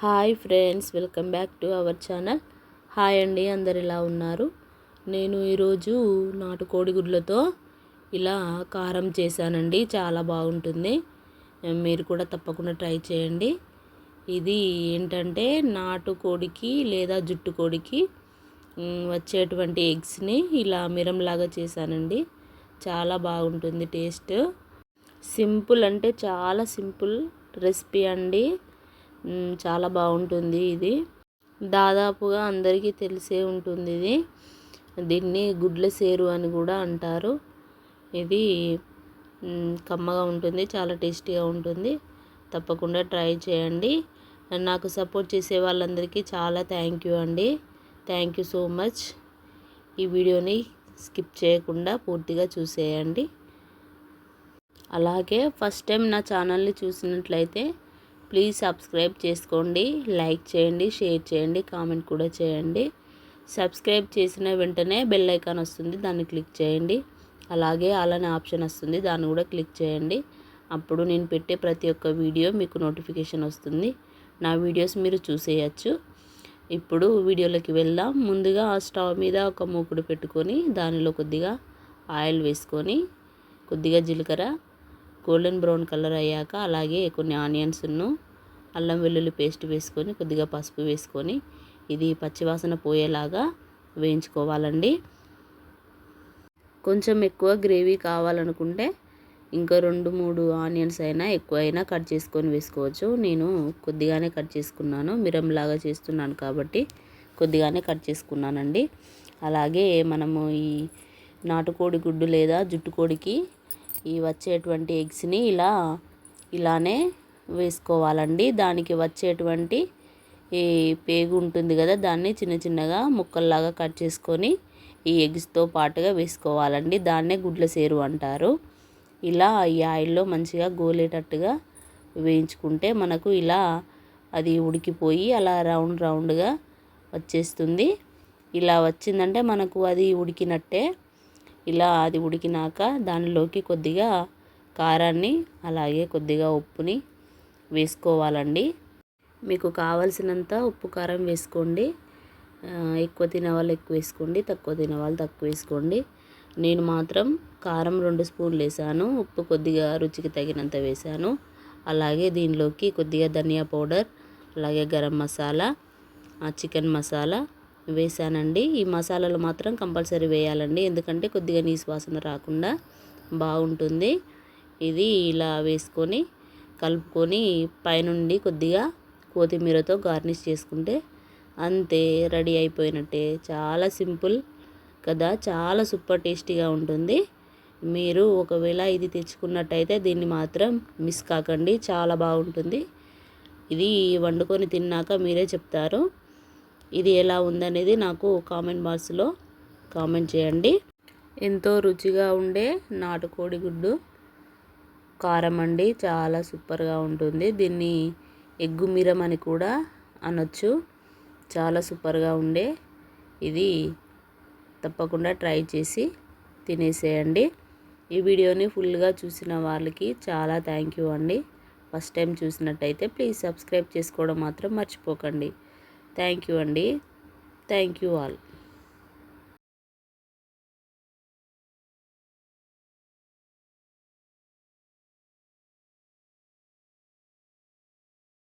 Hi friends welcome back to our channel. Hi అండి అందరు ఇలా ఉన్నారు? నేను ఈరోజు నాటుకోడి గుడ్లతో ఇలా కారం చేశానండి చాలా బాగుంటుంది. మీరు కూడా తప్పకుండా ట్రై చేయండి. ఇది ఏంటంటే నాటుకోడికి లేదా జుట్టు కోడికి వచ్చేటువంటి ఎగ్స్ని ఇలా మిరంలాగా చేశానండి. చాలా బాగుంటుంది టేస్ట్. సింపుల్ అంటే చాలా సింపుల్ రెసిపీ అండి. చాలా బాగుంటుంది ఇది. దాదాపుగా అందరికీ తెలిసే ఉంటుంది ఇది. దీన్ని గుడ్ల సేరు అని కూడా అంటారు. ఇది కమ్మగా ఉంటుంది చాలా టేస్టీగా ఉంటుంది. తప్పకుండా ట్రై చేయండి. నాకు సపోర్ట్ చేసే వాళ్ళందరికీ చాలా థ్యాంక్ యూ అండి. Thank you so much. ఈ వీడియోని స్కిప్ చేయకుండా పూర్తిగా చూసేయండి. అలాగే ఫస్ట్ టైం నా ఛానల్ని చూసినట్లయితే ప్లీజ్ సబ్స్క్రైబ్ చేసుకోండి లైక్ చేయండి షేర్ చేయండి కామెంట్ కూడా చేయండి. సబ్స్క్రైబ్ చేసిన వెంటనే బెల్ ఐకాన్ వస్తుంది దాన్ని క్లిక్ చేయండి. అలాగే అలానే ఆప్షన్ వస్తుంది దాన్ని కూడా క్లిక్ చేయండి. అప్పుడు నేను పెట్టే ప్రతి ఒక్క వీడియో మీకు నోటిఫికేషన్ వస్తుంది. నా వీడియోస్ మీరు చూసేయచ్చు. ఇప్పుడు వీడియోలోకి వెళ్దాం. ముందుగా స్టవ్ మీద ఒక మూకుడు పెట్టుకొని దానిలో కొద్దిగా ఆయిల్ వేసుకొని కొద్దిగా జీలకర్ర గోల్డెన్ బ్రౌన్ కలర్ అయ్యాక అలాగే కొన్ని ఆనియన్స్ను అల్లం వెల్లుల్లి పేస్ట్ వేసుకొని కొద్దిగా పసుపు వేసుకొని ఇది పచ్చివాసన పోయేలాగా వేయించుకోవాలండి. కొంచెం ఎక్కువ గ్రేవీ కావాలనుకుంటే ఇంకా రెండు మూడు ఆనియన్స్ అయినా ఎక్కువ అయినా కట్ చేసుకొని వేసుకోవచ్చు. నేను కొద్దిగానే కట్ చేసుకున్నాను. మిరంలాగా చేస్తున్నాను కాబట్టి కొద్దిగానే కట్ చేసుకున్నానండి. అలాగే మనము ఈ నాటుకోడి గుడ్డు లేదా జుట్టుకోడికి ఈ వచ్చేటువంటి ఎగ్స్ని ఇలా ఇలానే వేసుకోవాలండి. దానికి వచ్చేటువంటి ఈ పేగు ఉంటుంది కదా దాన్ని చిన్న చిన్నగా ముక్కల్లాగా కట్ చేసుకొని ఈ ఎగ్స్తో పాటుగా వేసుకోవాలండి. దాన్నే గుడ్ల సేరు అంటారు. ఇలా ఈ ఆయిల్లో మంచిగా గోలేటట్టుగా వేయించుకుంటే మనకు ఇలా అది ఉడికిపోయి అలా రౌండ్ రౌండ్గా వచ్చేస్తుంది. ఇలా వచ్చిందంటే మనకు అది ఉడికినట్టే ఇలా అది ఉడికినాక దానిలోకి కొద్దిగా కారాన్ని అలాగే కొద్దిగా ఉప్పుని వేసుకోవాలండి. మీకు కావలసినంత ఉప్పు కారం వేసుకోండి. ఎక్కువ తినేవాళ్ళు ఎక్కువ వేసుకోండి తక్కువ తినేవాళ్ళు తక్కువ వేసుకోండి. నేను మాత్రం కారం రెండు స్పూన్లు వేసాను ఉప్పు కొద్దిగా రుచికి తగినంత వేసాను. అలాగే దీనిలోకి కొద్దిగా ధనియా పౌడర్ అలాగే గరం మసాలా చికెన్ మసాలా వేసానండి ఈ మసాలాలు మాత్రం కంపల్సరీ వేయాలండి. ఎందుకంటే కొద్దిగా నీసు వాసన రాకుండా బాగుంటుంది. ఇది ఇలా వేసుకొని కలుపుకొని పైనుండి కొద్దిగా కొత్తిమీరతో గార్నిష్ చేసుకుంటే అంతే రెడీ అయిపోయినట్టే. చాలా సింపుల్ కదా? చాలా సూపర్ టేస్టీగా ఉంటుంది. మీరు ఒకవేళ ఇది తెచ్చుకున్నట్టయితే దీన్ని మాత్రం మిస్ కాకండి. చాలా బాగుంటుంది. ఇది వండుకొని తిన్నాక మీరే చెప్తారు. ఇది ఎలా ఉందనేది నాకు కామెంట్ బాక్స్లో కామెంట్ చేయండి. ఎంతో రుచిగా ఉండే నాటుకోడి గుడ్డు కారం అండి. చాలా సూపర్గా ఉంటుంది. దీన్ని ఎగ్గుమిరం అని కూడా అనొచ్చు. చాలా సూపర్గా ఉండే. ఇది తప్పకుండా ట్రై చేసి తినేసేయండి. ఈ వీడియోని ఫుల్గా చూసిన వాళ్ళకి చాలా థ్యాంక్ యూ అండి. ఫస్ట్ టైం చూసినట్టయితే ప్లీజ్ సబ్స్క్రైబ్ చేసుకోవడం మాత్రం మర్చిపోకండి. థ్యాంక్ యూ అండి. Thank you all.